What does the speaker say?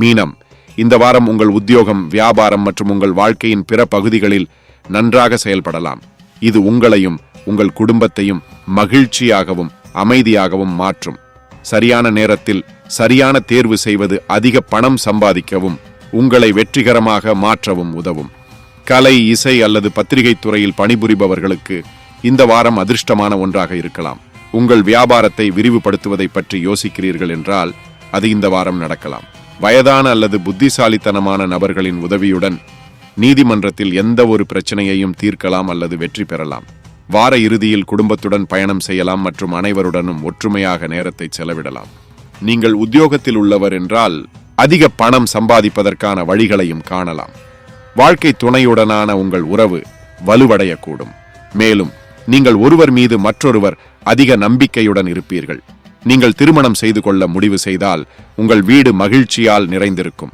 மீனம். இந்த வாரம் உங்கள் உத்தியோகம் வியாபாரம் மற்றும் உங்கள் வாழ்க்கையின் பிற பகுதிகளில் நன்றாக செயல்படலாம். இது உங்களையும் உங்கள் குடும்பத்தையும் மகிழ்ச்சியாகவும் அமைதியாகவும் மாற்றும். சரியான நேரத்தில் சரியான தேர்வு செய்வது அதிக பணம் சம்பாதிக்கவும் உங்களை வெற்றிகரமாக மாற்றவும் உதவும். கலை இசை அல்லது பத்திரிகை துறையில் பணிபுரிபவர்களுக்கு இந்த வாரம் அதிர்ஷ்டமான ஒன்றாக இருக்கலாம். உங்கள் வியாபாரத்தை விரிவுபடுத்துவதை பற்றி யோசிக்கிறீர்கள் என்றால் அது இந்த வாரம் நடக்கலாம். வயதான அல்லது புத்திசாலித்தனமான நபர்களின் உதவியுடன் நீதிமன்றத்தில் எந்த ஒரு பிரச்சனையையும் தீர்க்கலாம் அல்லது வெற்றி பெறலாம். வார இறுதியில் குடும்பத்துடன் பயணம் செய்யலாம் மற்றும் அனைவருடனும் ஒற்றுமையாக நேரத்தை செலவிடலாம். நீங்கள் உத்தியோகத்தில் உள்ளவர் என்றால் அதிக பணம் சம்பாதிப்பதற்கான வழிகளையும் காணலாம். வாழ்க்கை துணையுடனான உங்கள் உறவு வலுவடையக்கூடும். மேலும் நீங்கள் ஒருவர் மீது மற்றொருவர் அதிக நம்பிக்கையுடன் இருப்பீர்கள். நீங்கள் திருமணம் செய்து கொள்ள முடிவு செய்தால் உங்கள் வீடு மகிழ்ச்சியால் நிறைந்திருக்கும்.